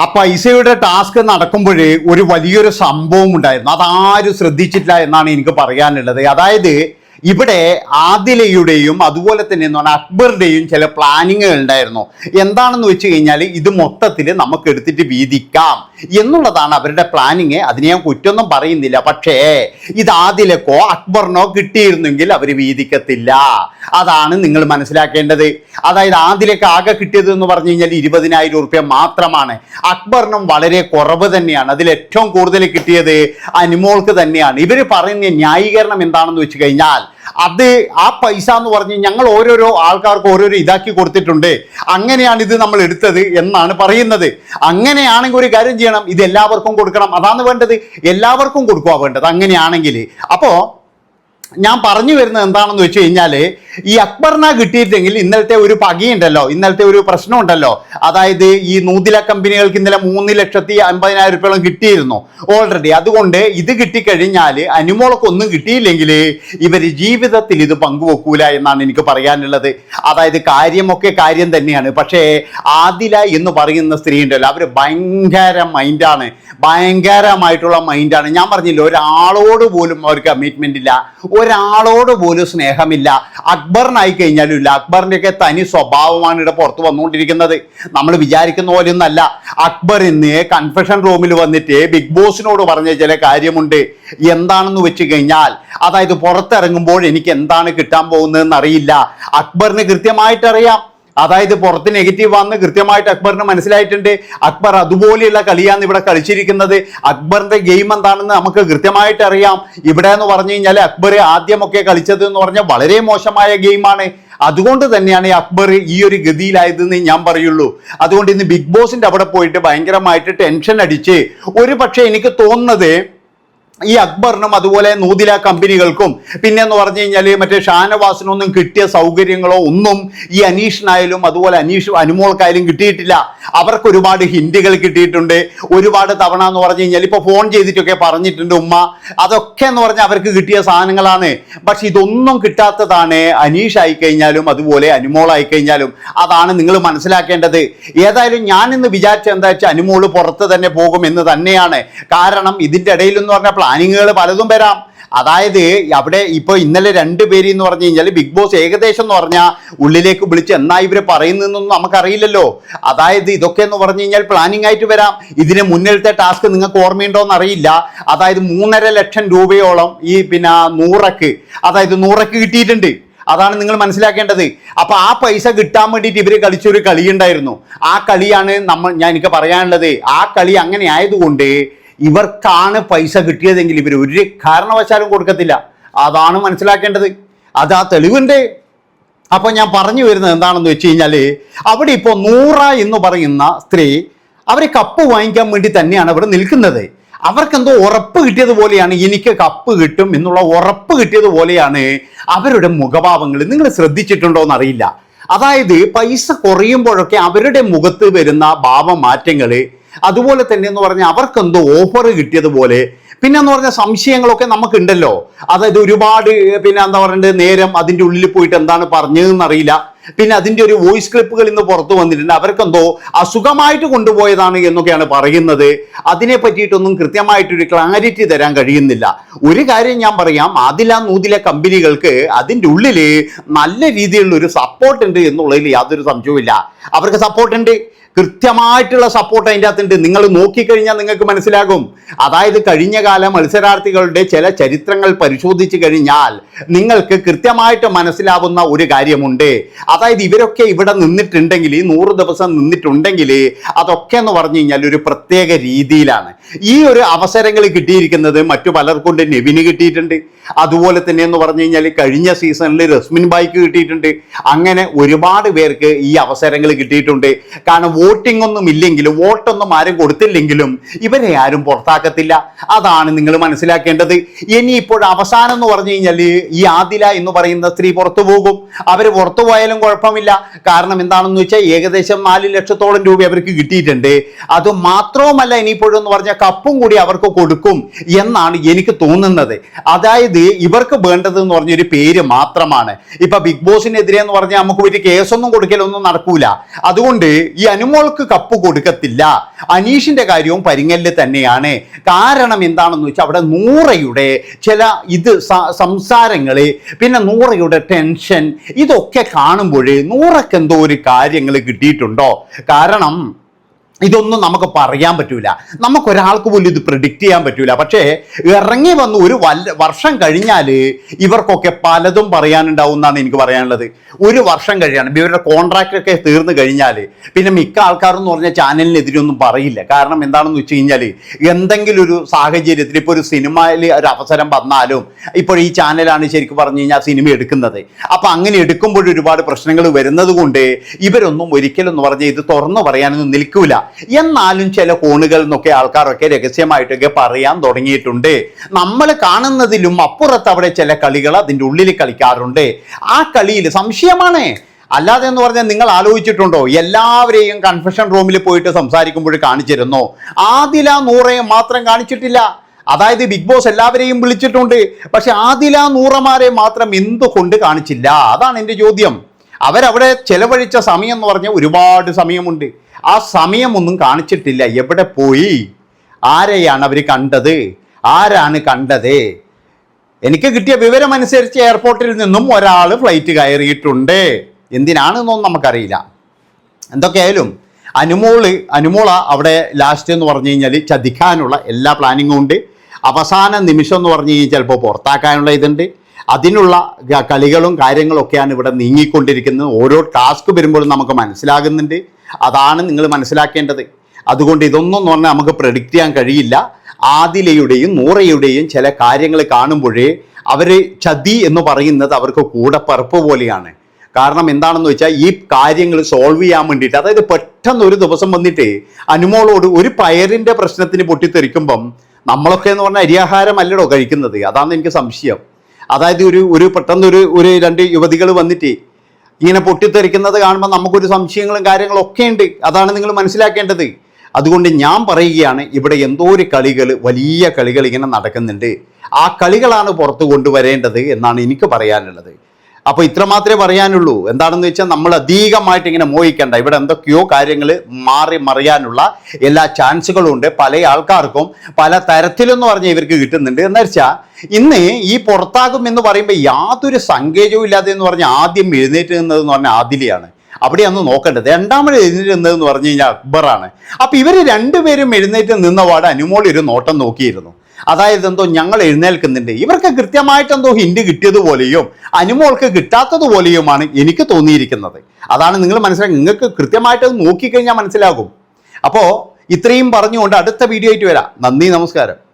ആ പൈസയുടെ ടാസ്ക് നടക്കുമ്പോഴേ ഒരു വലിയൊരു സംഭവം ഉണ്ടായിരുന്നു. അതാരും ശ്രദ്ധിച്ചിട്ടില്ല എന്നാണ് എനിക്ക് പറയാനുള്ളത്. അതായത് ഇവിടെ ആദിലയുടെയും അതുപോലെ തന്നെ പറഞ്ഞാൽ അക്ബറുടെയും ചില പ്ലാനിങ്ങുകൾ ഉണ്ടായിരുന്നു. എന്താണെന്ന് വെച്ച് കഴിഞ്ഞാൽ ഇത് മൊത്തത്തിൽ നമുക്ക് എടുത്തിട്ട് വീതിക്കാം എന്നുള്ളതാണ് അവരുടെ പ്ലാനിങ് അതിനെ ഞാൻ കുറ്റമൊന്നും പറയുന്നില്ല. പക്ഷേ ഇത് ആദിലക്കോ അക്ബറിനോ കിട്ടിയിരുന്നെങ്കിൽ അവർ വീതിക്കത്തില്ല. അതാണ് നിങ്ങൾ മനസ്സിലാക്കേണ്ടത്. അതായത് ആദിലക്ക് ആകെ കിട്ടിയത് എന്ന് പറഞ്ഞു കഴിഞ്ഞാൽ ഇരുപതിനായിരം ഉറുപ്യ മാത്രമാണ്. അക്ബറിനും വളരെ കുറവ് തന്നെയാണ്. അതിൽ ഏറ്റവും കൂടുതൽ കിട്ടിയത് അനുമോൾക്ക് തന്നെയാണ്. ഇവർ പറയുന്ന ന്യായീകരണം എന്താണെന്ന് വെച്ച് കഴിഞ്ഞാൽ അത് ആ പൈസ എന്ന് പറഞ്ഞ് ഞങ്ങൾ ഓരോരോ ആൾക്കാർക്ക് ഓരോരോ ഇതാക്കി കൊടുത്തിട്ടുണ്ട്. അങ്ങനെയാണ് ഇത് നമ്മൾ എടുത്തത് എന്നാണ് പറയുന്നത്. അങ്ങനെയാണെങ്കിൽ ഒരു കാര്യം ചെയ്യണം. ഇത് എല്ലാവർക്കും കൊടുക്കണം. അതാണ് വേണ്ടത്. എല്ലാവർക്കും കൊടുക്കുക വേണ്ടത്. അങ്ങനെയാണെങ്കിൽ. അപ്പോൾ ഞാൻ പറഞ്ഞു വരുന്നത് എന്താണെന്ന് വെച്ച് കഴിഞ്ഞാൽ ഈ അക്ബറിന കിട്ടിയിട്ടെങ്കിൽ ഇന്നലത്തെ ഒരു പകയുണ്ടല്ലോ ഇന്നലത്തെ ഒരു പ്രശ്നമുണ്ടല്ലോ. അതായത് ഈ നൂതില കമ്പനികൾക്ക് ഇന്നലെ മൂന്ന് ലക്ഷത്തി അമ്പതിനായിരം രൂപയോളം കിട്ടിയിരുന്നു ഓൾറെഡി അതുകൊണ്ട് ഇത് കിട്ടിക്കഴിഞ്ഞാൽ അനുമോളൊക്കൊന്നും കിട്ടിയില്ലെങ്കിൽ ഇവർ ജീവിതത്തിൽ ഇത് പങ്കുവെക്കൂല എന്നാണ് എനിക്ക് പറയാനുള്ളത്. അതായത് കാര്യമൊക്കെ കാര്യം തന്നെയാണ്. പക്ഷേ ആദില എന്ന് പറയുന്ന സ്ത്രീ ഉണ്ടല്ലോ അവർ ഭയങ്കര മൈൻഡാണ് ഭയങ്കരമായിട്ടുള്ള മൈൻഡാണ് ഞാൻ പറഞ്ഞില്ല ഒരാളോട് പോലും അവർക്ക് കമ്മിറ്റ്മെന്റ് ഇല്ല. ഒരാളോട് പോലും സ്നേഹമില്ല. അക്ബറിനായി കഴിഞ്ഞാലും ഇല്ല. അക്ബറിന്റെയൊക്കെ തനി സ്വഭാവമാണ് ഇവിടെ പുറത്ത് വന്നുകൊണ്ടിരിക്കുന്നത്. നമ്മൾ വിചാരിക്കുന്ന പോലെയൊന്നല്ല. അക്ബർ ഇന്ന് കൺഫെഷൻ റൂമിൽ വന്നിട്ട് ബിഗ് ബോസിനോട് പറഞ്ഞ ചില കാര്യമുണ്ട്. എന്താണെന്ന് വെച്ച് കഴിഞ്ഞാൽ അതായത് പുറത്തിറങ്ങുമ്പോൾ എനിക്ക് എന്താണ് കിട്ടാൻ പോകുന്നതെന്ന് അറിയില്ല. അക്ബറിന് കൃത്യമായിട്ട് അറിയാം അതായത് പുറത്ത് നെഗറ്റീവ് വന്ന് കൃത്യമായിട്ട് അക്ബറിന് മനസ്സിലായിട്ടുണ്ട്. അക്ബർ അതുപോലെയുള്ള കളിയാണ് ഇവിടെ കളിച്ചിരിക്കുന്നത്. അക്ബറിന്റെ ഗെയിം എന്താണെന്ന് നമുക്ക് കൃത്യമായിട്ട് അറിയാം. ഇവിടെ എന്ന് പറഞ്ഞു കഴിഞ്ഞാൽ അക്ബർ ആദ്യമൊക്കെ കളിച്ചത് എന്ന് പറഞ്ഞാൽ വളരെ മോശമായ ഗെയിമാണ് അതുകൊണ്ട് തന്നെയാണ് അക്ബർ ഈ ഒരു ഗതിയിലായതെന്ന് ഞാൻ പറയുള്ളൂ. അതുകൊണ്ട് ഇന്ന് ബിഗ് ബോസിന്റെ അവിടെ പോയിട്ട് ഭയങ്കരമായിട്ട് ടെൻഷൻ അടിച്ച് ഒരു പക്ഷേ എനിക്ക് തോന്നുന്നത് ഈ അക്ബറിനും അതുപോലെ നൂതില കമ്പനികൾക്കും പിന്നെ എന്ന് പറഞ്ഞു കഴിഞ്ഞാൽ മറ്റേ ഷാനവാസിനൊന്നും കിട്ടിയ സൗകര്യങ്ങളോ ഒന്നും ഈ അനീഷിനായാലും അതുപോലെ അനീഷ് അനുമോൾക്കായാലും കിട്ടിയിട്ടില്ല. അവർക്ക് ഒരുപാട് ഹിന്ദികൾ കിട്ടിയിട്ടുണ്ട്. ഒരുപാട് തവണ എന്ന് പറഞ്ഞു കഴിഞ്ഞാൽ ഇപ്പോൾ ഫോൺ ചെയ്തിട്ടൊക്കെ പറഞ്ഞിട്ടുണ്ട് ഉമ്മ. അതൊക്കെ എന്ന് പറഞ്ഞാൽ അവർക്ക് കിട്ടിയ സാധനങ്ങളാണ്. പക്ഷെ ഇതൊന്നും കിട്ടാത്തതാണ് അനീഷ് ആയിക്കഴിഞ്ഞാലും അതുപോലെ അനുമോളായി കഴിഞ്ഞാലും അതാണ് നിങ്ങൾ മനസ്സിലാക്കേണ്ടത്. ഏതായാലും ഞാൻ ഇന്ന് വിചാരിച്ച എന്താ വെച്ചാൽ അനുമോൾ പുറത്ത് തന്നെ പോകും എന്ന് തന്നെയാണ്. കാരണം ഇതിന്റെ ഇടയിൽ എന്ന് പറഞ്ഞാൽ പ്ലാനിങ്ങുകൾ പലതും വരാം. അതായത് അവിടെ ഇപ്പോൾ ഇന്നലെ രണ്ട് പേര് എന്ന് പറഞ്ഞു കഴിഞ്ഞാൽ ബിഗ് ബോസ് ഏകദേശം എന്ന് പറഞ്ഞാൽ ഉള്ളിലേക്ക് വിളിച്ച് എന്നാ ഇവർ പറയുന്നതെന്നൊന്നും നമുക്കറിയില്ലല്ലോ. അതായത് ഇതൊക്കെ എന്ന് പറഞ്ഞു കഴിഞ്ഞാൽ പ്ലാനിങ് ആയിട്ട് വരാം. ഇതിന് മുന്നിലത്തെ ടാസ്ക് നിങ്ങൾക്ക് ഓർമ്മയുണ്ടോ എന്ന് അറിയില്ല. അതായത് മൂന്നര ലക്ഷം രൂപയോളം ഈ പിന്നെ നൂറക്ക് അതായത് നൂറക്ക് കിട്ടിയിട്ടുണ്ട്. അതാണ് നിങ്ങൾ മനസ്സിലാക്കേണ്ടത്. അപ്പൊ ആ പൈസ കിട്ടാൻ വേണ്ടിയിട്ട് ഇവർ കളിച്ചൊരു കളി ഉണ്ടായിരുന്നു. ആ കളിയാണ് നമ്മൾ ഞാൻ എനിക്ക് പറയാനുള്ളത്. ആ കളി അങ്ങനെ ആയതുകൊണ്ട് ഇവർക്കാണ് പൈസ കിട്ടിയതെങ്കിൽ ഇവർ ഒരു കാരണവശാലും കൊടുക്കത്തില്ല. അതാണ് മനസ്സിലാക്കേണ്ടത്. അത് ആ തെളിവുണ്ട് അപ്പോൾ ഞാൻ പറഞ്ഞു വരുന്നത് എന്താണെന്ന് വെച്ച് കഴിഞ്ഞാൽ അവിടെ ഇപ്പോൾ നൂറ എന്ന് പറയുന്ന സ്ത്രീ അവർ കപ്പ് വാങ്ങിക്കാൻ വേണ്ടി തന്നെയാണ് അവിടെ നിൽക്കുന്നത്. അവർക്കെന്തോ ഉറപ്പ് കിട്ടിയതുപോലെയാണ് എനിക്ക് കപ്പ് കിട്ടും എന്നുള്ള ഉറപ്പ് കിട്ടിയതുപോലെയാണ് അവരുടെ മുഖഭാവങ്ങൾ. നിങ്ങൾ ശ്രദ്ധിച്ചിട്ടുണ്ടോ എന്നറിയില്ല. അതായത് പൈസ കുറയുമ്പോഴൊക്കെ അവരുടെ മുഖത്ത് വരുന്ന ഭാവമാറ്റങ്ങൾ അതുപോലെ തന്നെ എന്ന് പറഞ്ഞാൽ അവർക്കെന്തോ ഓഫർ കിട്ടിയതുപോലെ. പിന്നെ എന്ന് പറഞ്ഞ സംശയങ്ങളൊക്കെ നമുക്കുണ്ടല്ലോ. അതായത് ഒരുപാട് പിന്നെ എന്താ പറയണ്ടത് നേരം അതിന്റെ ഉള്ളിൽ പോയിട്ട് എന്താണ് പറഞ്ഞതെന്ന് അറിയില്ല പിന്നെ അതിന്റെ ഒരു വോയിസ് ക്ലിപ്പുകൾ ഇന്ന് പുറത്തു വന്നിട്ടുണ്ട്. അവർക്കെന്തോ അസുഖമായിട്ട് കൊണ്ടുപോയതാണ് എന്നൊക്കെയാണ് പറയുന്നത്. അതിനെ പറ്റിയിട്ടൊന്നും കൃത്യമായിട്ടൊരു ക്ലാരിറ്റി തരാൻ കഴിയുന്നില്ല. ഒരു കാര്യം ഞാൻ പറയാം. അതില നൂതില കമ്പനികൾക്ക് അതിന്റെ ഉള്ളിൽ നല്ല രീതിയിലുള്ള ഒരു സപ്പോർട്ട് ഉണ്ട് എന്നുള്ളതിൽ യാതൊരു സംശയവുമില്ല അവർക്ക് സപ്പോർട്ട് ഉണ്ട്. കൃത്യമായിട്ടുള്ള സപ്പോർട്ട് അതിന്റെ അകത്തുണ്ട്. നിങ്ങൾ നോക്കിക്കഴിഞ്ഞാൽ നിങ്ങൾക്ക് മനസ്സിലാകും. അതായത് കഴിഞ്ഞ കാല മത്സരാർത്ഥികളുടെ ചില ചരിത്രങ്ങൾ പരിശോധിച്ച് കഴിഞ്ഞാൽ നിങ്ങൾക്ക് കൃത്യമായിട്ട് മനസ്സിലാവുന്ന ഒരു കാര്യമുണ്ട്. അതായത് ഇവരൊക്കെ ഇവിടെ നിന്നിട്ടുണ്ടെങ്കിൽ ഈ നൂറ് ദിവസം നിന്നിട്ടുണ്ടെങ്കിൽ അതൊക്കെ എന്ന് പറഞ്ഞു കഴിഞ്ഞാൽ ഒരു പ്രത്യേക രീതിയിലാണ്. ഈ ഒരു അവസരങ്ങൾ കിട്ടിയിരിക്കുന്നത് മറ്റു പലർക്കൊണ്ട് നെവിന് കിട്ടിയിട്ടുണ്ട്. അതുപോലെ തന്നെ എന്ന് പറഞ്ഞു കഴിഞ്ഞാൽ കഴിഞ്ഞ സീസണിൽ റസ്മിൻ ബായിക്ക് കിട്ടിയിട്ടുണ്ട്. അങ്ങനെ ഒരുപാട് പേർക്ക് ഈ അവസരങ്ങൾ കിട്ടിയിട്ടുണ്ട്. കാരണം വോട്ടിംഗ് ഒന്നും ഇല്ലെങ്കിലും വോട്ടൊന്നും ആരും കൊടുത്തില്ലെങ്കിലും ഇവരെ ആരും പുറത്താക്കത്തില്ല. അതാണ് നിങ്ങൾ മനസ്സിലാക്കേണ്ടത്. ഇനി ഇപ്പോൾ അവസാനം എന്ന് പറഞ്ഞു കഴിഞ്ഞാൽ ഈ ആദില എന്ന് പറയുന്ന സ്ത്രീ പുറത്തു പോകും. അവർ പുറത്തു പോയാലും കുഴപ്പമില്ല. കാരണം എന്താണെന്ന് വെച്ചാൽ ഏകദേശം നാല് ലക്ഷത്തോളം രൂപ അവർക്ക് കിട്ടിയിട്ടുണ്ട്. അത് മാത്രവുമല്ല ഇനിയിപ്പോഴും എന്ന് പറഞ്ഞാൽ കപ്പും കൂടി അവർക്ക് കൊടുക്കും എന്നാണ് എനിക്ക് തോന്നുന്നത്. അതായത് ഇവർക്ക് വേണ്ടത് എന്ന് പറഞ്ഞൊരു പേര് മാത്രമാണ്. ഇപ്പൊ ബിഗ് ബോസിനെതിരെ എന്ന് പറഞ്ഞാൽ നമുക്ക് ഒരു കേസൊന്നും കൊടുക്കലൊന്നും നടക്കൂല. അതുകൊണ്ട് ഈ അനുമോൾക്ക് കപ്പ് കൊടുക്കത്തില്ല. അനീഷിന്റെ കാര്യവും പരിങ്ങൽ തന്നെയാണ്. കാരണം എന്താണെന്ന് വെച്ചാൽ അവിടെ നൂറയുടെ ചില ഇത് സംസാരങ്ങൾ പിന്നെ നൂറയുടെ ടെൻഷൻ ഇതൊക്കെ കാണുമ്പോൾ നൂറക്ക് എന്തോ ഒരു കാര്യങ്ങൾ കിട്ടിയിട്ടുണ്ടോ? കാരണം ഇതൊന്നും നമുക്ക് പറയാൻ പറ്റൂല. നമുക്ക് ഒരാൾക്ക് പോലും ഇത് പ്രിഡിക്റ്റ് ചെയ്യാൻ പറ്റൂല. പക്ഷേ ഇറങ്ങി വന്ന് ഒരു വർഷം കഴിഞ്ഞാൽ ഇവർക്കൊക്കെ പലതും പറയാനുണ്ടാവും എന്നാണ് എനിക്ക് പറയാനുള്ളത്. ഒരു വർഷം കഴിയാണ്. ഇവരുടെ കോൺട്രാക്റ്റൊക്കെ തീർന്നു കഴിഞ്ഞാൽ പിന്നെ മിക്ക ആൾക്കാരും എന്ന് പറഞ്ഞാൽ ചാനലിനെതിരൊന്നും പറയില്ല. കാരണം എന്താണെന്ന് വെച്ച് കഴിഞ്ഞാൽ എന്തെങ്കിലും ഒരു സാഹചര്യത്തിൽ ഇപ്പോൾ ഒരു സിനിമയിൽ ഒരു അവസരം വന്നാലും ഇപ്പോൾ ഈ ചാനലാണ് ശരിക്കും പറഞ്ഞു കഴിഞ്ഞാൽ സിനിമ എടുക്കുന്നത്. അപ്പോൾ അങ്ങനെ എടുക്കുമ്പോൾ ഒരുപാട് പ്രശ്നങ്ങൾ വരുന്നത് കൊണ്ട് ഇവരൊന്നും ഒരിക്കലും എന്ന് പറഞ്ഞാൽ ഇത് തുറന്നു പറയാനൊന്നും നിൽക്കൂല. എന്നാലും ചില കോണുകളിൽ നിന്നൊക്കെ ആൾക്കാരൊക്കെ രഹസ്യമായിട്ടൊക്കെ പറയാൻ തുടങ്ങിയിട്ടുണ്ട്. നമ്മൾ കാണുന്നതിലും അപ്പുറത്ത് അവിടെ ചില കളികൾ അതിന്റെ ഉള്ളിൽ കളിക്കാറുണ്ട്. ആ കളിയിൽ സംശയമാണ്. അല്ലാതെ എന്ന് പറഞ്ഞാൽ നിങ്ങൾ ആലോചിച്ചിട്ടുണ്ടോ? എല്ലാവരെയും കൺഫെഷൻ റൂമിൽ പോയിട്ട് സംസാരിക്കുമ്പോൾ കാണിച്ചിരുന്നോ? ആദില നൂറയും മാത്രം കാണിച്ചിട്ടില്ല. അതായത് ബിഗ് ബോസ് എല്ലാവരെയും വിളിച്ചിട്ടുണ്ട്. പക്ഷെ ആദില നൂറമാരെ മാത്രം എന്തുകൊണ്ട് കാണിച്ചില്ല? അതാണ് എന്റെ ചോദ്യം. അവരവിടെ ചെലവഴിച്ച സമയം എന്ന് പറഞ്ഞാൽ ഒരുപാട് സമയമുണ്ട്. ആ സമയമൊന്നും കാണിച്ചിട്ടില്ല. എവിടെ പോയി? ആരെയാണ് അവർ കണ്ടത്? ആരാണ് കണ്ടത്? എനിക്ക് കിട്ടിയ വിവരമനുസരിച്ച് എയർപോർട്ടിൽ നിന്നും ഒരാൾ ഫ്ലൈറ്റ് കയറിയിട്ടുണ്ട്. എന്തിനാണെന്നൊന്നും നമുക്കറിയില്ല. എന്തൊക്കെയായാലും അനുമോൾ അനുമോള അവിടെ ലാസ്റ്റ് എന്ന് പറഞ്ഞു കഴിഞ്ഞാൽ ചതിക്കാനുള്ള എല്ലാ പ്ലാനിങ്ങും ഉണ്ട്. അവസാന നിമിഷം എന്ന് പറഞ്ഞു കഴിഞ്ഞാൽ ചിലപ്പോൾ പുറത്താക്കാനുള്ള ഇതുണ്ട്. അതിനുള്ള കളികളും കാര്യങ്ങളും ഒക്കെയാണ് ഇവിടെ നീങ്ങിക്കൊണ്ടിരിക്കുന്നത്. ഓരോ ടാസ്ക് വരുമ്പോഴും നമുക്ക് മനസ്സിലാകുന്നുണ്ട്. അതാണ് നിങ്ങൾ മനസ്സിലാക്കേണ്ടത്. അതുകൊണ്ട് ഇതൊന്നും പറഞ്ഞാൽ നമുക്ക് പ്രഡിക്റ്റ് ചെയ്യാൻ കഴിയില്ല. ആദിലയുടെയും നൂറയുടെയും ചില കാര്യങ്ങൾ കാണുമ്പോഴേ അവർ ചതി എന്ന് പറയുന്നത് അവർക്ക് കൂടെ പറപ്പ് പോലെയാണ്. കാരണം എന്താണെന്ന് വെച്ചാൽ ഈ കാര്യങ്ങൾ സോൾവ് ചെയ്യാൻ വേണ്ടിയിട്ട് അതായത് പെട്ടെന്ന് ഒരു ദിവസം വന്നിട്ട് അനുമോളോട് ഒരു പയറിന്റെ പ്രശ്നത്തിന് പൊട്ടിത്തെറിക്കുമ്പം നമ്മളൊക്കെ എന്ന് പറഞ്ഞാൽ അരിയാഹാരമല്ലടോ കഴിക്കുന്നത്. അതാണ് എനിക്ക് സംശയം. അതായത് ഒരു ഒരു പെട്ടെന്ന് ഒരു ഒരു രണ്ട് യുവതികൾ വന്നിട്ട് ഇങ്ങനെ പൊട്ടിത്തെറിക്കുന്നത് കാണുമ്പോൾ നമുക്കൊരു സംശയങ്ങളും കാര്യങ്ങളും ഒക്കെ ഉണ്ട്. അതാണ് നിങ്ങൾ മനസ്സിലാക്കേണ്ടത്. അതുകൊണ്ട് ഞാൻ പറയുകയാണ് ഇവിടെ എന്തോ ഒരു കളികൾ വലിയ കളികൾ ഇങ്ങനെ നടക്കുന്നുണ്ട്. ആ കളികളാണ് പുറത്തു കൊണ്ടുവരേണ്ടത് എന്നാണ് എനിക്ക് പറയാനുള്ളത്. അപ്പോൾ ഇത്ര മാത്രമേ പറയാനുള്ളൂ. എന്താണെന്ന് വെച്ചാൽ നമ്മൾ അധികമായിട്ട് ഇങ്ങനെ മോഹിക്കണ്ട. ഇവിടെ എന്തൊക്കെയോ കാര്യങ്ങൾ മാറി മറിയാനുള്ള എല്ലാ ചാൻസുകളും ഉണ്ട്. പല ആൾക്കാർക്കും പല തരത്തിലെന്ന് പറഞ്ഞാൽ ഇവർക്ക് കിട്ടുന്നുണ്ട്. എന്ന് വെച്ചാൽ ഇന്ന് ഈ പുറത്താകും എന്ന് പറയുമ്പോൾ യാതൊരു സങ്കേജവും ഇല്ലാതെ എന്ന് പറഞ്ഞാൽ ആദ്യം എഴുന്നേറ്റ് നിന്നതെന്ന് പറഞ്ഞാൽ ആദിലിയാണ്. അവിടെയാണ് നോക്കേണ്ടത്. രണ്ടാമത് എഴുന്നേറ്റ് നിന്നതെന്ന് പറഞ്ഞു കഴിഞ്ഞാൽ അക്ബറാണ്. അപ്പൊ ഇവർ രണ്ടുപേരും എഴുന്നേറ്റ് നിന്നപാട് അനുമോൾ ഒരു നോട്ടം നോക്കിയിരുന്നു. അതായത് എന്തോ ഞങ്ങൾ എഴുന്നേൽക്കുന്നുണ്ട്. ഇവർക്ക് കൃത്യമായിട്ട് എന്തോ ഹിന്റ് കിട്ടിയതുപോലെയും അനുമോൾക്ക് കിട്ടാത്തതുപോലെയുമാണ് എനിക്ക് തോന്നിയിരിക്കുന്നത്. അതാണ് നിങ്ങൾ മനസ്സിലാക്കി നിങ്ങൾക്ക് കൃത്യമായിട്ട് നോക്കിക്കഴിഞ്ഞാൽ മനസ്സിലാകും. അപ്പോൾ ഇത്രയും പറഞ്ഞുകൊണ്ട് അടുത്ത വീഡിയോ ആയിട്ട് വരാം. നന്ദി നമസ്കാരം.